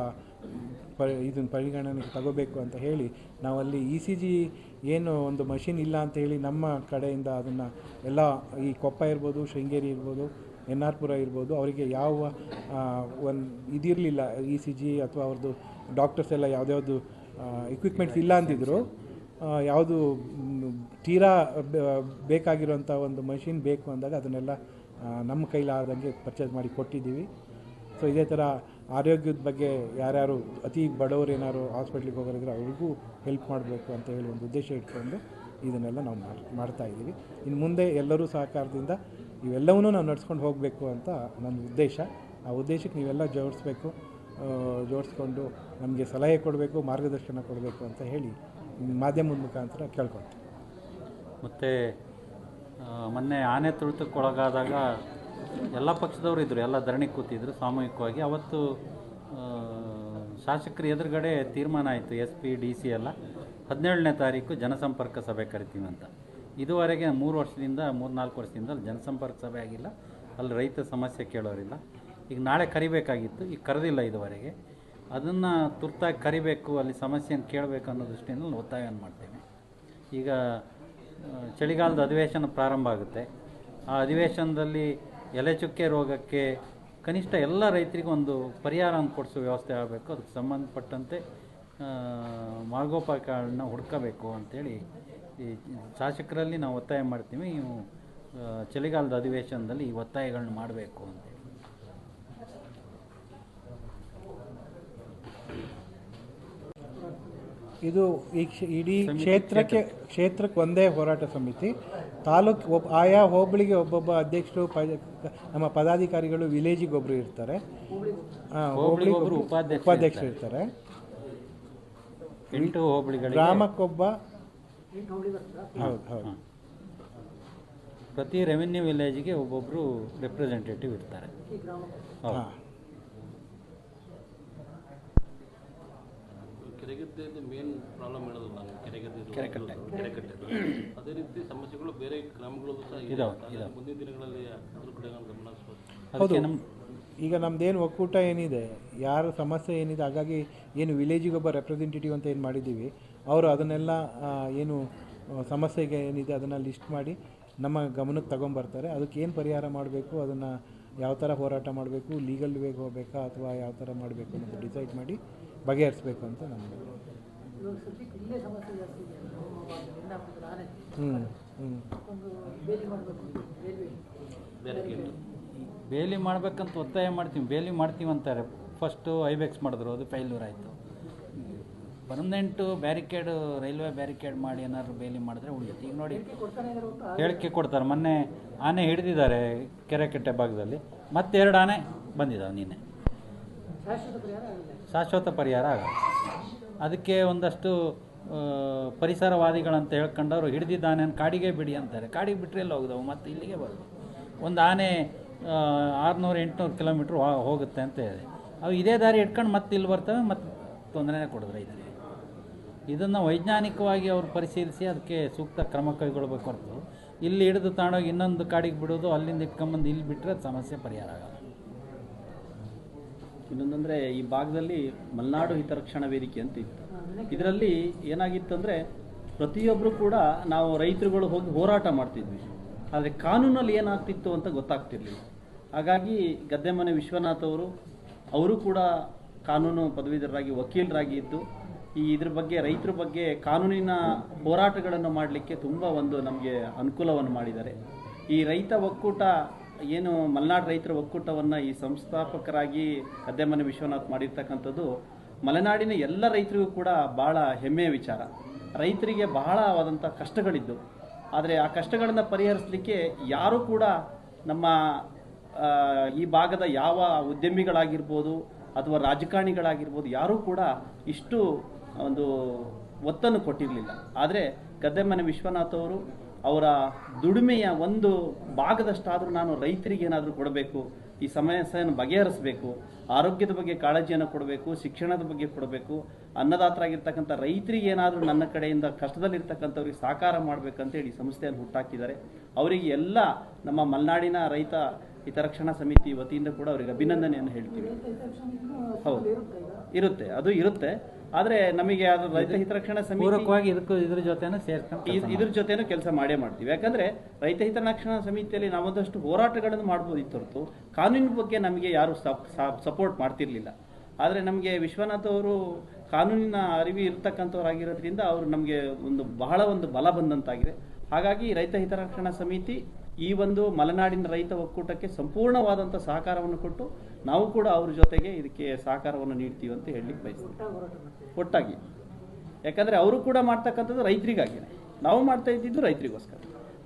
ಪ ಇದನ್ನು ಪರಿಗಣನೆಗೆ ತಗೋಬೇಕು ಅಂತ ಹೇಳಿ ನಾವಲ್ಲಿ ಇ ಸಿ ಜಿ ಏನು ಒಂದು ಮಷಿನ್ ಇಲ್ಲ ಅಂತ ಹೇಳಿ ನಮ್ಮ ಕಡೆಯಿಂದ ಅದನ್ನು ಎಲ್ಲ ಈ ಕೊಪ್ಪ ಇರ್ಬೋದು, ಶೃಂಗೇರಿ ಇರ್ಬೋದು ಎನ್ ಆರ್ ಪುರ ಇರ್ಬೋದು, ಅವರಿಗೆ ಯಾವ ಒಂದು ಇದಿರಲಿಲ್ಲ ಇ ಸಿ ಜಿ ಅಥವಾ ಅವ್ರದ್ದು ಡಾಕ್ಟರ್ಸ್ ಎಲ್ಲ ಯಾವುದ್ಯಾವುದು ಇಕ್ವಿಪ್ಮೆಂಟ್ಸ್ ಇಲ್ಲ ಅಂತಿದ್ರು ಯಾವುದು ತೀರಾ ಬೇಕಾಗಿರುವಂಥ ಒಂದು ಮಷಿನ್ ಬೇಕು ಅಂದಾಗ ಅದನ್ನೆಲ್ಲ ನಮ್ಮ ಕೈಲಾದಂಗೆ ಪರ್ಚೇಸ್ ಮಾಡಿ ಕೊಟ್ಟಿದ್ದೀವಿ. ಸೊ ಇದೇ ಥರ ಆರೋಗ್ಯದ ಬಗ್ಗೆ ಯಾರ್ಯಾರು ಅತಿ ಬಡವರು ಏನಾದ್ರು ಹಾಸ್ಪಿಟ್ಲಿಗೆ ಹೋಗೋರಿದ್ರೆ ಅವ್ರಿಗೂ ಹೆಲ್ಪ್ ಮಾಡಬೇಕು ಅಂತ ಹೇಳಿ ಒಂದು ಉದ್ದೇಶ ಇಟ್ಕೊಂಡು ಇದನ್ನೆಲ್ಲ ನಾವು ಮಾಡ್, ಮಾಡ್ತಾ ಇದ್ದೀವಿ. ಇನ್ನು ಮುಂದೆ ಎಲ್ಲರೂ ಸಹಕಾರದಿಂದ ಇವೆಲ್ಲವನ್ನೂ ನಾವು ನಡ್ಸ್ಕೊಂಡು ಹೋಗಬೇಕು ಅಂತ ನನ್ನ ಉದ್ದೇಶ. ಆ ಉದ್ದೇಶಕ್ಕೆ ನೀವೆಲ್ಲ ಜೋಡಿಸ್ಬೇಕು ಜೋಡಿಸ್ಕೊಂಡು ನಮಗೆ ಸಲಹೆ ಕೊಡಬೇಕು, ಮಾರ್ಗದರ್ಶನ ಕೊಡಬೇಕು ಅಂತ ಹೇಳಿ ಮಾಧ್ಯಮದ ಮುಖಾಂತರ ಕೇಳ್ಕೊಳ್ತೀನಿ. ಮತ್ತು ಮೊನ್ನೆ ಆನೆ ತುಳಿತಕ್ಕೊಳಗಾದಾಗ ಎಲ್ಲ ಪಕ್ಷದವರು ಇದ್ದರು ಎಲ್ಲ ಧರಣಿ ಕೂತಿದ್ರು ಸಾಮೂಹಿಕವಾಗಿ. ಅವತ್ತು ಶಾಸಕರ ಎದುರುಗಡೆ ತೀರ್ಮಾನ ಆಯಿತು, ಎಸ್ ಪಿ, ಡಿ ಸಿ ಎಲ್ಲ. ಹದಿನೇಳನೇ ತಾರೀಕು ಜನಸಂಪರ್ಕ ಸಭೆ ಕರಿತೀವಿ ಅಂತ. ಇದುವರೆಗೆ ಮೂರು ವರ್ಷದಿಂದ ಮೂರು ನಾಲ್ಕು ವರ್ಷದಿಂದ ಅಲ್ಲಿ ಜನಸಂಪರ್ಕ ಸಭೆ ಆಗಿಲ್ಲ. ಅಲ್ಲಿ ರೈತ ಸಮಸ್ಯೆ ಕೇಳೋರಿಲ್ಲ. ಈಗ ನಾಳೆ ಕರಿಬೇಕಾಗಿತ್ತು, ಈಗ ಕರೆದಿಲ್ಲ ಇದುವರೆಗೆ. ಅದನ್ನು ತುರ್ತಾಗಿ ಕರಿಬೇಕು, ಅಲ್ಲಿ ಸಮಸ್ಯೆಯನ್ನು ಕೇಳಬೇಕು ಅನ್ನೋ ದೃಷ್ಟಿಯಿಂದ ನಾನು ಒತ್ತಾಯವನ್ನು ಮಾಡ್ತೇನೆ ಈಗ ಚಳಿಗಾಲದ ಅಧಿವೇಶನ ಪ್ರಾರಂಭ ಆಗುತ್ತೆ. ಆ ಅಧಿವೇಶನದಲ್ಲಿ ಎಲೆ ಚುಕ್ಕೆ ರೋಗಕ್ಕೆ ಕನಿಷ್ಠ ಎಲ್ಲ ರೈತರಿಗೂ ಒಂದು ಪರಿಹಾರವನ್ನು ಕೊಡಿಸೋ ವ್ಯವಸ್ಥೆ ಆಗಬೇಕು. ಅದಕ್ಕೆ ಸಂಬಂಧಪಟ್ಟಂತೆ ಮಾರ್ಗೋಪಾಯಗಳನ್ನ ಹುಡ್ಕಬೇಕು ಅಂತೇಳಿ ಈ ಶಾಸಕರಲ್ಲಿ ನಾವು ಒತ್ತಾಯ ಮಾಡ್ತೀವಿ ನೀವು ಚಳಿಗಾಲದ ಅಧಿವೇಶನದಲ್ಲಿ ಈ ಒತ್ತಾಯಗಳನ್ನ ಮಾಡಬೇಕು ಅಂತ ಇದು ಈ ಕ್ಷ- ಇಡೀ ಕ್ಷೇತ್ರಕ್ಕೆ ಕ್ಷೇತ್ರಕ್ಕೆ ಒಂದೇ ಹೋರಾಟ ಸಮಿತಿ. ತಾಲೂಕ್ ಒಬ್ಬ ಆಯಾ ಹೋಬಳಿಗೆ ಒಬ್ಬೊಬ್ಬ ಅಧ್ಯಕ್ಷರು ಪ ನಮ್ಮ ಪದಾಧಿಕಾರಿಗಳು ವಿಲೇಜಿಗೆ ಒಬ್ಬರು ಇರ್ತಾರೆ. ಆ, ಹೋಬಳಿಗೆ ಒಬ್ರು ಒಬ್ರು ಉಪಾಧ್ಯಕ್ಷರು ಉಪಾಧ್ಯಕ್ಷರು ಇರ್ತಾರೆ. ಎಂಟು ಹೋಬಳಿಗಳಿಗೆ ಗ್ರಾಮಕ್ಕೊಬ್ಬ ಹೌದು ಹೌದು. ಪ್ರತಿ ರೆವೆನ್ಯೂ ವಿಲೇಜ್ಗೆ ಒಬ್ಬೊಬ್ಬರು ರೆಪ್ರೆಸೆಂಟೇಟಿವ್ ಇರ್ತಾರೆ ಹೌದು. ಹಾಂ ಕೆರೆಗದ್ದೆದು ಮೇನ್ ಪ್ರಾಬ್ಲಮ್ ಹೇಳೋದು ನಾನು. ಕೆರೆಗದ್ದೆ ಕೆರೆಕಟ್ಟೆ. ಅದೇ ರೀತಿ ಸಮಸ್ಯೆಗಳು ಬೇರೆ ಗ್ರಾಮಗಳಲ್ಲೂ ಸಹ ಇದೆ. ಇದಾವೆ, ಮುಂದಿನ ದಿನಗಳಲ್ಲಿ ಅದ್ರ ಕಡೆ ನಾನು ಗಮನ ಹೌದು. ನಮ್ಮ ಈಗ ನಮ್ದೇನು ಒಕ್ಕೂಟ ಏನಿದೆ ಯಾರ ಸಮಸ್ಯೆ ಏನಿದೆ ಹಾಗಾಗಿ ಏನು ವಿಲೇಜಿಗೆ ಒಬ್ಬ ರೆಪ್ರೆಸೆಂಟೇಟಿವ್ ಅಂತ ಏನು ಮಾಡಿದ್ದೀವಿ ಅವರು ಅದನ್ನೆಲ್ಲ ಏನು, ಸಮಸ್ಯೆಗೆ ಏನಿದೆ ಅದನ್ನು ಲಿಸ್ಟ್ ಮಾಡಿ ನಮ್ಮ ಗಮನಕ್ಕೆ ತಗೊಂಬರ್ತಾರೆ. ಅದಕ್ಕೆ ಏನು ಪರಿಹಾರ ಮಾಡಬೇಕು, ಅದನ್ನು ಯಾವ ಥರ ಹೋರಾಟ ಮಾಡಬೇಕು ಲೀಗಲ್ ವೇಗೆ ಹೋಗಬೇಕಾ ಅಥವಾ ಯಾವ ಥರ ಮಾಡಬೇಕು ಅನ್ನೋದು ಡಿಸೈಡ್ ಮಾಡಿ ಬಗೆಹರಿಸ್ಬೇಕು ಅಂತ ಆನೆ. ಹ್ಞೂ ಹ್ಞೂ ಬೇಲಿ ಮಾಡಬೇಕಂತ ಒತ್ತಾಯ ಮಾಡ್ತೀವಿ. ಬೇಲಿ ಮಾಡ್ತೀವಿ ಅಂತಾರೆ. ಫಸ್ಟು ಐಬೆಕ್ಸ್ ಮಾಡಿದ್ರು, ಅದು ಫೈಲ್ಯೂರ್ ಆಯಿತು. ಪರ್ಮನೆಂಟು ಬ್ಯಾರಿಕೇಡ್, ರೈಲ್ವೆ ಬ್ಯಾರಿಕೇಡ್ ಮಾಡಿ ಏನಾದ್ರು ಬೇಲಿ ಮಾಡಿದ್ರೆ ಉಳಿಯುತ್ತೆ. ಈಗ ನೋಡಿ, ಹೇಳಿಕೆ ಕೊಡ್ತಾರೆ. ಮೊನ್ನೆ ಆನೆ ಹಿಡಿದಿದ್ದಾರೆ ಕೆರೆಕಟ್ಟೆ ಭಾಗದಲ್ಲಿ. ಮತ್ತೆ ಎರಡು ಆನೆ ಬಂದಿದ್ದಾವೆ ನಿನ್ನೆ. ಶಾಶ್ವತ ಪರಿಹಾರ ಆಗ ಅದಕ್ಕೆ ಒಂದಷ್ಟು ಪರಿಸರವಾದಿಗಳಂತ ಹೇಳ್ಕೊಂಡವ್ರು ಹಿಡಿದಿದ್ದ ಆನೆಯನ್ನು ಕಾಡಿಗೆ ಬಿಡಿ ಅಂತಾರೆ. ಕಾಡಿಗೆ ಬಿಟ್ಟರೆ ಎಲ್ಲ ಹೋಗಿದವು ಮತ್ತೆ ಇಲ್ಲಿಗೆ ಬರೋದು. ಒಂದು ಆನೆ ಆರುನೂರು, ಎಂಟುನೂರು ಕಿಲೋಮೀಟ್ರ್ ಹೋಗುತ್ತೆ ಅಂತ ಇದೆ ಅವು ಇದೇ ದಾರಿ ಇಟ್ಕೊಂಡು ಮತ್ತೆ ಇಲ್ಲಿ ಬರ್ತವೆ, ಮತ್ತೆ ತೊಂದರೆನೇ ಕೊಡಿದ್ರೆ ರೈತರಿಗೆ. ಇದನ್ನು ವೈಜ್ಞಾನಿಕವಾಗಿ ಅವರು ಪರಿಶೀಲಿಸಿ ಅದಕ್ಕೆ ಸೂಕ್ತ ಕ್ರಮ ಕೈಗೊಳ್ಬೇಕು ಹೊರತು. ಇಲ್ಲಿ ಹಿಡಿದು ತಗೊಂಡೋಗಿ ಇನ್ನೊಂದು ಕಾಡಿಗೆ ಬಿಡೋದು, ಅಲ್ಲಿಂದ ಇಟ್ಕೊಂಬಂದು ಇಲ್ಲಿ ಬಿಟ್ಟರೆ ಸಮಸ್ಯೆ ಪರಿಹಾರ ಆಗಲ್ಲ. ಇನ್ನೊಂದಂದರೆ ಈ ಭಾಗದಲ್ಲಿ ಮಲೆನಾಡು ಹಿತರಕ್ಷಣಾ ವೇದಿಕೆ ಅಂತ ಇತ್ತು. ಇದರಲ್ಲಿ ಏನಾಗಿತ್ತು ಅಂದರೆ ಪ್ರತಿಯೊಬ್ಬರು ಕೂಡ ನಾವು ರೈತರುಗಳು ಹೋಗಿ ಹೋರಾಟ ಮಾಡ್ತಿದ್ವಿ. ಆದರೆ ಕಾನೂನಲ್ಲಿ ಏನಾಗ್ತಿತ್ತು ಅಂತ ಗೊತ್ತಾಗ್ತಿರ್ಲಿಲ್ಲ. ಹಾಗಾಗಿ ಗದ್ದೆಮನೆ ವಿಶ್ವನಾಥ್ ಅವರು ಅವರು ಕೂಡ ಕಾನೂನು ಪದವೀಧರರಾಗಿ, ವಕೀಲರಾಗಿ ಇದ್ದು ಈ ಇದ್ರ ಬಗ್ಗೆ, ರೈತರ ಬಗ್ಗೆ ಕಾನೂನಿನ ಹೋರಾಟಗಳನ್ನು ಮಾಡಲಿಕ್ಕೆ ತುಂಬ ಒಂದು ನಮಗೆ ಅನುಕೂಲವನ್ನು ಮಾಡಿದ್ದಾರೆ. ಈ ರೈತ ಒಕ್ಕೂಟ, ಏನು ಮಲೆನಾಡು ರೈತರ ಒಕ್ಕೂಟವನ್ನು ಈ ಸಂಸ್ಥಾಪಕರಾಗಿ ಗದ್ದೆಮನೆ ವಿಶ್ವನಾಥ್ ಮಾಡಿರ್ತಕ್ಕಂಥದ್ದು, ಮಲೆನಾಡಿನ ಎಲ್ಲ ರೈತರಿಗೂ ಕೂಡ ಭಾಳ ಹೆಮ್ಮೆಯ ವಿಚಾರ. ರೈತರಿಗೆ ಬಹಳವಾದಂಥ ಕಷ್ಟಗಳಿದ್ದು. ಆದರೆ ಆ ಕಷ್ಟಗಳನ್ನು ಪರಿಹರಿಸಲಿಕ್ಕೆ ಯಾರೂ ಕೂಡ ನಮ್ಮ ಈ ಭಾಗದ ಯಾವ ಉದ್ಯಮಿಗಳಾಗಿರ್ಬೋದು ಅಥವಾ ರಾಜಕಾರಣಿಗಳಾಗಿರ್ಬೋದು, ಯಾರೂ ಕೂಡ ಇಷ್ಟು ಒಂದು ಒತ್ತನ್ನು ಕೊಟ್ಟಿರಲಿಲ್ಲ. ಆದರೆ ಗದ್ದೆಮನೆ ವಿಶ್ವನಾಥ್ ಅವರು ಅವರ ದುಡಿಮೆಯ ಒಂದು ಭಾಗದಷ್ಟಾದರೂ ನಾನು ರೈತರಿಗೆ ಏನಾದರೂ ಕೊಡಬೇಕು ಈ ಸಮಸ್ಯೆಯನ್ನು ಬಗೆಹರಿಸಬೇಕು ಆರೋಗ್ಯದ ಬಗ್ಗೆ ಕಾಳಜಿಯನ್ನು ಕೊಡಬೇಕು ಶಿಕ್ಷಣದ ಬಗ್ಗೆ ಕೊಡಬೇಕು ಅನ್ನದಾತರಾಗಿರ್ತಕ್ಕಂಥ ರೈತರಿಗೆ ಏನಾದರೂ ನನ್ನ ಕಡೆಯಿಂದ ಕಷ್ಟದಲ್ಲಿರ್ತಕ್ಕಂಥವ್ರಿಗೆ ಸಾಕಾರ ಮಾಡಬೇಕಂತೇಳಿ ಈ ಸಂಸ್ಥೆಯನ್ನು ಹುಟ್ಟಾಕಿದ್ದಾರೆ. ಅವರಿಗೆ ಎಲ್ಲ ನಮ್ಮ ಮಲೆನಾಡಿನ ರೈತ ಹಿತರಕ್ಷಣಾ ಸಮಿತಿ ವತಿಯಿಂದ ಕೂಡ ಅವರಿಗೆ ಅಭಿನಂದನೆಯನ್ನು ಹೇಳ್ತೀವಿ. ಹೌದು. ಇರುತ್ತೆ. ಅದು ಇರುತ್ತೆ. ಆದರೆ ನಮಗೆ ಅದು ರೈತ ಹಿತರಕ್ಷಣಾ ಸಮಿತಿ ಇದಕ್ಕೂ ಇದ್ರ ಜೊತೆನೂ ಸೇರ್ಕೊಂಡು ಇದ್ರ ಜೊತೆನೂ ಕೆಲಸ ಮಾಡೇ ಮಾಡ್ತೀವಿ. ಯಾಕಂದ್ರೆ ರೈತ ಹಿತರಕ್ಷಣಾ ಸಮಿತಿಯಲ್ಲಿ ನಾವೊಂದಷ್ಟು ಹೋರಾಟಗಳನ್ನು ಮಾಡ್ಬೋದಿತ್ತು ಹೊರತು ಕಾನೂನಿನ ಬಗ್ಗೆ ನಮಗೆ ಯಾರು ಸಪೋರ್ಟ್ ಮಾಡ್ತಿರ್ಲಿಲ್ಲ. ಆದರೆ ನಮಗೆ ವಿಶ್ವನಾಥ್ ಅವರು ಕಾನೂನಿನ ಅರಿವಿ ಇರ್ತಕ್ಕಂಥವ್ರಾಗಿರೋದ್ರಿಂದ ಅವರು ನಮಗೆ ಒಂದು ಬಹಳ ಒಂದು ಬಲ ಬಂದಂತಾಗಿದೆ. ಹಾಗಾಗಿ ರೈತ ಹಿತರಕ್ಷಣಾ ಸಮಿತಿ ಈ ಒಂದು ಮಲೆನಾಡಿನ ರೈತ ಒಕ್ಕೂಟಕ್ಕೆ ಸಂಪೂರ್ಣವಾದಂಥ ಸಹಕಾರವನ್ನು ಕೊಟ್ಟು ನಾವು ಕೂಡ ಅವ್ರ ಜೊತೆಗೆ ಇದಕ್ಕೆ ಸಹಕಾರವನ್ನು ನೀಡ್ತೀವಿ ಅಂತ ಹೇಳಲಿಕ್ಕೆ ಬಯಸ್ತೀವಿ ಒಟ್ಟಾಗಿ. ಯಾಕಂದರೆ ಅವರು ಕೂಡ ಮಾಡ್ತಕ್ಕಂಥದ್ದು ರೈತರಿಗಾಗಿ ನಾವು ಮಾಡ್ತಾ ಇದ್ದಿದ್ದು ರೈತರಿಗೋಸ್ಕರ.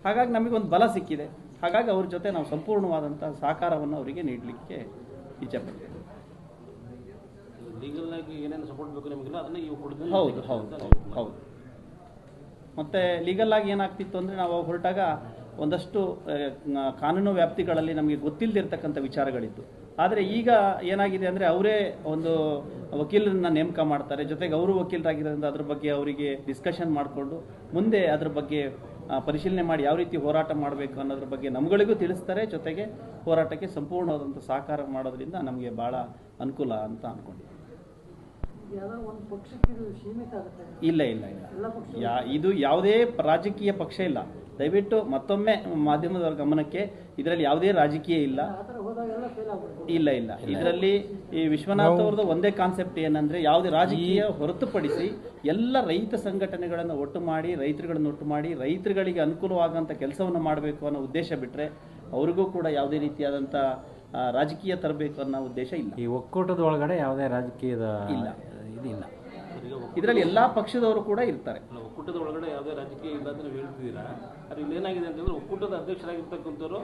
ಹಾಗಾಗಿ ನಮಗೊಂದು ಬಲ ಸಿಕ್ಕಿದೆ. ಹಾಗಾಗಿ ಅವ್ರ ಜೊತೆ ನಾವು ಸಂಪೂರ್ಣವಾದಂಥ ಸಹಕಾರವನ್ನು ಅವರಿಗೆ ನೀಡಲಿಕ್ಕೆ ಇಚ್ಛೆಪಡ್ತೇವೆ. ಲೀಗಲ್ ಆಗಿ ಏನೇನು ಸಪೋರ್ಟ್ ಬೇಕು ನಿಮಗೆಲ್ಲ ಅದನ್ನ ಈ ಒಕ್ಕೂಟದಲ್ಲಿ ಹೌದು ಹೌದು ಹೌದು ಹೌದು. ಮತ್ತು ಲೀಗಲ್ ಆಗಿ ಏನಾಗ್ತಿತ್ತು ಅಂದರೆ ನಾವು ಹೊರಟಾಗ ಒಂದಷ್ಟು ಕಾನೂನು ವ್ಯಾಪ್ತಿಗಳಲ್ಲಿ ನಮಗೆ ಗೊತ್ತಿಲ್ಲದಿರ್ತಕ್ಕಂಥ ವಿಚಾರಗಳಿತ್ತು ಆದರೆ ಈಗ ಏನಾಗಿದೆ ಅಂದರೆ ಅವರೇ ಒಂದು ವಕೀಲರನ್ನ ನೇಮಕ ಮಾಡ್ತಾರೆ. ಜೊತೆಗೆ ಅವರು ವಕೀಲರಾಗಿರೋದ್ರಿಂದ ಅದ್ರ ಬಗ್ಗೆ ಅವರಿಗೆ ಡಿಸ್ಕಷನ್ ಮಾಡಿಕೊಂಡು ಮುಂದೆ ಅದ್ರ ಬಗ್ಗೆ ಪರಿಶೀಲನೆ ಮಾಡಿ ಯಾವ ರೀತಿ ಹೋರಾಟ ಮಾಡಬೇಕು ಅನ್ನೋದ್ರ ಬಗ್ಗೆ ನಮ್ಗಳಿಗೂ ತಿಳಿಸ್ತಾರೆ. ಜೊತೆಗೆ ಹೋರಾಟಕ್ಕೆ ಸಂಪೂರ್ಣವಾದಂಥ ಸಹಕಾರ ಮಾಡೋದ್ರಿಂದ ನಮಗೆ ಭಾಳ ಅನುಕೂಲ ಅಂತ ಅಂದ್ಕೊಂಡಿದ್ದೀವಿ ಯಾವ್ದೋ ಒಂದು ಪಕ್ಷಕ್ಕೆ ಇದು ಸೀಮಿತ ಆಗುತ್ತೆ ಇಲ್ಲ ಇಲ್ಲ ಇಲ್ಲ. ಯಾ ಇದು ಯಾವುದೇ ರಾಜಕೀಯ ಪಕ್ಷ ಇಲ್ಲ. ದಯವಿಟ್ಟು ಮತ್ತೊಮ್ಮೆ ಮಾಧ್ಯಮದವರ ಗಮನಕ್ಕೆ ಇದರಲ್ಲಿ ಯಾವುದೇ ರಾಜಕೀಯ ಇಲ್ಲ. ಇಲ್ಲ ಇಲ್ಲ. ಇದರಲ್ಲಿ ಈ ವಿಶ್ವನಾಥ್ ಅವ್ರದ್ದು ಒಂದೇ ಕಾನ್ಸೆಪ್ಟ್ ಏನಂದ್ರೆ ಯಾವುದೇ ರಾಜಕೀಯ ಹೊರತುಪಡಿಸಿ ಎಲ್ಲ ರೈತ ಸಂಘಟನೆಗಳನ್ನು ಒಟ್ಟು ಮಾಡಿ ರೈತರುಗಳನ್ನು ಒಟ್ಟು ಮಾಡಿ ರೈತರುಗಳಿಗೆ ಅನುಕೂಲವಾಗುವಂಥ ಕೆಲಸವನ್ನು ಮಾಡಬೇಕು ಅನ್ನೋ ಉದ್ದೇಶ ಬಿಟ್ಟರೆ ಅವ್ರಿಗೂ ಕೂಡ ಯಾವುದೇ ರೀತಿಯಾದಂಥ ರಾಜಕೀಯ ತರಬೇಕು ಅನ್ನೋ ಉದ್ದೇಶ ಇಲ್ಲ. ಈ ಒಕ್ಕೂಟದ ಒಳಗಡೆ ಯಾವುದೇ ರಾಜಕೀಯದ ಇಲ್ಲ. ಇದಿಲ್ಲ. ಇದರಲ್ಲಿ ಎಲ್ಲಾ ಪಕ್ಷದವರು ಕೂಡ ಇರ್ತಾರೆ. ಒಕ್ಕೂಟದ ಒಳಗಡೆ ಯಾವುದೇ ರಾಜಕೀಯ ಇಲ್ಲ ಅಂತ ನೀವು ಹೇಳ್ತಿದ್ದೀರಾ ಅದು ಇಲ್ಲಿ ಏನಾಗಿದೆ ಅಂತಂದ್ರೆ ಒಕ್ಕೂಟದ ಅಧ್ಯಕ್ಷರಾಗಿರ್ತಕ್ಕಂಥವ್ರು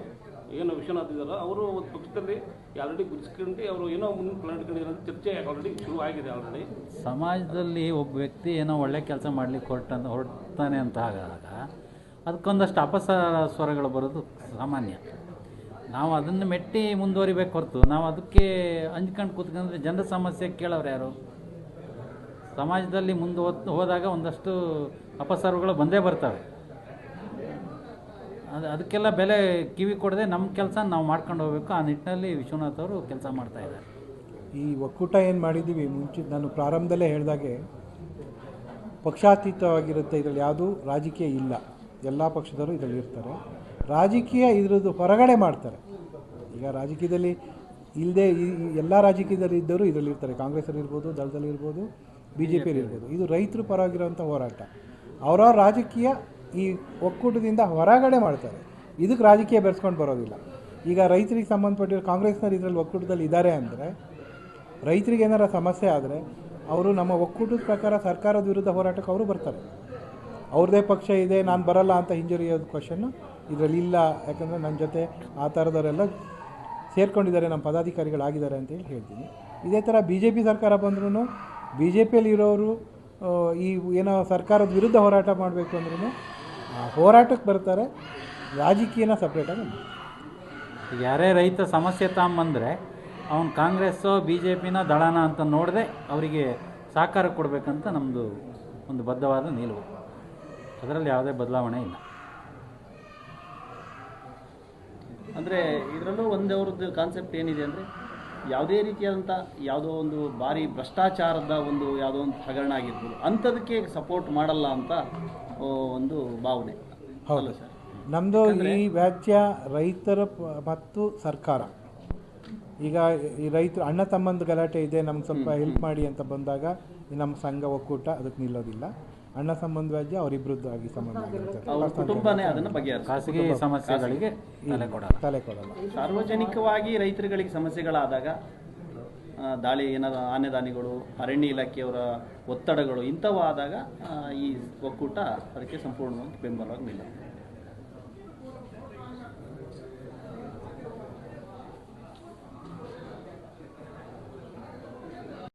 ಏನು ವಿಶ್ವನಾಥ್ ಇದ್ದಾರೋ ಅವರು ಒಂದು ಪಕ್ಷದಲ್ಲಿ ಆಲ್ರೆಡಿ ಗುರುಸ್ಕೊಂಡು ಅವರು ಏನೋ ಮುಂದೆ ಪ್ಲಾನ್ ಇಟ್ಕೊಂಡಿದ್ದಾರೆ ಅಂತ ಚರ್ಚೆ ಆಲ್ರೆಡಿ ಶುರು ಆಗಿದೆ ಆಲ್ರೆಡಿ ಸಮಾಜದಲ್ಲಿ ಒಬ್ಬ ವ್ಯಕ್ತಿ ಏನೋ ಒಳ್ಳೆ ಕೆಲಸ ಮಾಡ್ಲಿಕ್ಕೆ ಹೊರಟಂತ ಹೊರಡ್ತಾನೆ ಅಂತ ಆದಾಗ ಅದಕ್ಕೊಂದಷ್ಟು ಅಪಸ ಸ್ವರಗಳು ಬರೋದು ಸಾಮಾನ್ಯ. ನಾವು ಅದನ್ನು ಮೆಟ್ಟಿ ಮುಂದುವರಿಬೇಕು ಹೊರತು. ನಾವು ಅದಕ್ಕೆ ಅಂಜ್ಕೊಂಡು ಕೂತ್ಕೊಂಡ್ರೆ ಜನರ ಸಮಸ್ಯೆ ಕೇಳೋರು ಯಾರು? ಸಮಾಜದಲ್ಲಿ ಮುಂದೆ ಹೋದ್- ಹೋದಾಗ ಒಂದಷ್ಟು ಅಪಸರ್ವಗಳು ಬಂದೇ ಬರ್ತವೆ. ಅದು, ಅದಕ್ಕೆಲ್ಲ ಬೆಲೆ ಕಿವಿ ಕೊಡದೆ ನಮ್ಮ ಕೆಲಸ ನಾವು ಮಾಡ್ಕೊಂಡು ಹೋಗ್ಬೇಕು. ಆ ನಿಟ್ಟಿನಲ್ಲಿ ವಿಶ್ವನಾಥ್ ಅವರು ಕೆಲಸ ಮಾಡ್ತಾ ಇದ್ದಾರೆ. ಈ ಒಕ್ಕೂಟ ಏನು ಮಾಡಿದ್ದೀವಿ ಮುಂಚೆ ನಾನು ಪ್ರಾರಂಭದಲ್ಲೇ ಹೇಳಿದಾಗೆ ಪಕ್ಷಾತೀತವಾಗಿರುತ್ತೆ ಇದರಲ್ಲಿ ಯಾವುದೂ ರಾಜಕೀಯ ಇಲ್ಲ. ಎಲ್ಲ ಪಕ್ಷದವರು ಇದರಲ್ಲಿ ಇರ್ತಾರೆ. ರಾಜಕೀಯ ಇದ್ರದ್ದು ಹೊರಗಡೆ ಮಾಡ್ತಾರೆ. ಈಗ ರಾಜಕೀಯದಲ್ಲಿ ಇಲ್ಲದೆ ಎಲ್ಲ ರಾಜಕೀಯದಲ್ಲಿ ಇದ್ದವರು ಇದರಲ್ಲಿ ಇರ್ತಾರೆ. ಕಾಂಗ್ರೆಸ್ಸಲ್ಲಿ ಇರ್ಬೋದು, ದಳದಲ್ಲಿ ಇರ್ಬೋದು ಬಿ ಜೆ ಪಿಯಲ್ಲಿ ಇರ್ಬೋದು. ಇದು ರೈತರು ಪರವಾಗಿರೋಂಥ ಹೋರಾಟ. ಅವರವ್ರ ರಾಜಕೀಯ ಈ ಒಕ್ಕೂಟದಿಂದ ಹೊರಗಡೆ ಮಾಡ್ತಾರೆ. ಇದಕ್ಕೆ ರಾಜಕೀಯ ಬೆರೆಸ್ಕೊಂಡು ಬರೋದಿಲ್ಲ. ಈಗ ರೈತರಿಗೆ ಸಂಬಂಧಪಟ್ಟಿರೋ ಕಾಂಗ್ರೆಸ್ನವ್ರು ಇದರಲ್ಲಿ ಒಕ್ಕೂಟದಲ್ಲಿ ಇದ್ದಾರೆ ಅಂದರೆ, ರೈತರಿಗೆ ಏನಾರ ಸಮಸ್ಯೆ ಆದರೆ, ಅವರು ನಮ್ಮ ಒಕ್ಕೂಟದ ಪ್ರಕಾರ ಸರ್ಕಾರದ ವಿರುದ್ಧ ಹೋರಾಟಕ್ಕೆ ಅವರು ಬರ್ತಾರೆ. ಅವ್ರದ್ದೇ ಪಕ್ಷ ಇದೆ, ನಾನು ಬರಲ್ಲ ಅಂತ ಹಿಂಜರಿಯೋದು ಕ್ವಶನ್ನು ಇದರಲ್ಲಿ ಇಲ್ಲ ಯಾಕಂದರೆ ನನ್ನ ಜೊತೆ ಆ ಥರದವರೆಲ್ಲ ಸೇರ್ಕೊಂಡಿದ್ದಾರೆ, ನಮ್ಮ ಪದಾಧಿಕಾರಿಗಳಾಗಿದ್ದಾರೆ ಅಂತೇಳಿ ಹೇಳ್ತೀನಿ. ಇದೇ ಥರ ಬಿ ಜೆ ಪಿ ಸರ್ಕಾರ ಬಂದ್ರೂ ಬಿ ಜೆ ಪಿಯಲ್ಲಿ ಇರೋರು ಈ ಏನೋ ಸರ್ಕಾರದ ವಿರುದ್ಧ ಹೋರಾಟ ಮಾಡಬೇಕು ಅಂದ್ರೂ ಹೋರಾಟಕ್ಕೆ ಬರ್ತಾರೆ. ರಾಜಕೀಯನ ಸಪ್ರೇಟಾಗಿ ಯಾರೇ ರೈತ ಸಮಸ್ಯೆ ತಾಂಬಂದರೆ, ಅವನು ಕಾಂಗ್ರೆಸ್ಸೋ ಬಿ ಜೆ ಪಿನ ದಳನ ಅಂತ ನೋಡದೆ ಅವರಿಗೆ ಸಹಕಾರ ಕೊಡಬೇಕಂತ ನಮ್ಮದು ಒಂದು ಬದ್ಧವಾದ ನಿಲುವು. ಅದರಲ್ಲಿ ಯಾವುದೇ ಬದಲಾವಣೆ ಇಲ್ಲ. ಅಂದರೆ ಇದರಲ್ಲೂ ಒಂದು ಅವ್ರದ್ದು ಕಾನ್ಸೆಪ್ಟ್ ಏನಿದೆ ಅಂದರೆ ಯಾವುದೇ ರೀತಿಯಾದಂಥ ಯಾವುದೋ ಒಂದು ಭಾರಿ ಭ್ರಷ್ಟಾಚಾರದ ಒಂದು ಯಾವುದೋ ಒಂದು ಹಗರಣ ಆಗಿರ್ಬೋದು ಅಂಥದಕ್ಕೆ ಸಪೋರ್ಟ್ ಮಾಡಲ್ಲ ಅಂತ ಒಂದು ಭಾವನೆ. ಹೌದು. ಸರ್? ನಮ್ಮದು ಈ ವ್ಯಾಜ್ಯ ರೈತರ ಮತ್ತು ಸರ್ಕಾರ. ಈಗ ಈ ರೈತರು ಅಣ್ಣ ತಮ್ಮಂದು ಗಲಾಟೆ ಇದೆ ನಮ್ಗೆ ಸ್ವಲ್ಪ ಹೆಲ್ಪ್ ಮಾಡಿ ಅಂತ ಬಂದಾಗ ನಮ್ಮ ಸಂಘ ಒಕ್ಕೂಟ ಅದಕ್ಕೆ ನಿಲ್ಲೋದಿಲ್ಲ. ಅಣ್ಣ ಸಂಬಂಧವಾಗಿ ಅವರಿಬ್ಬರದ್ದು ಆಗಿ ಸಂಬಂಧ ಕುಟುಂಬನೇ ಅದನ್ನು ಬಗೆಹರಿಸ ಖಾಸಗಿ ಸಮಸ್ಯೆಗಳಿಗೆ ತಲೆ ಕೊಡಲ್ಲ. ತಲೆ ಕೊಡಲ್ಲ. ಸಾರ್ವಜನಿಕವಾಗಿ ರೈತರುಗಳಿಗೆ ಸಮಸ್ಯೆಗಳಾದಾಗ ಆ, ದಾಳಿ ಏನಾದ ಆನೆದಾನಿಗಳು ಅರಣ್ಯ ಇಲಾಖೆಯವರ ಒತ್ತಡಗಳು ಇಂಥವಾದಾಗ ಆದಾಗ ಈ ಒಕ್ಕೂಟ ಅದಕ್ಕೆ ಸಂಪೂರ್ಣವಾಗಿ ಬೆಂಬಲವಾಗಿ ನಿಲ್ಲ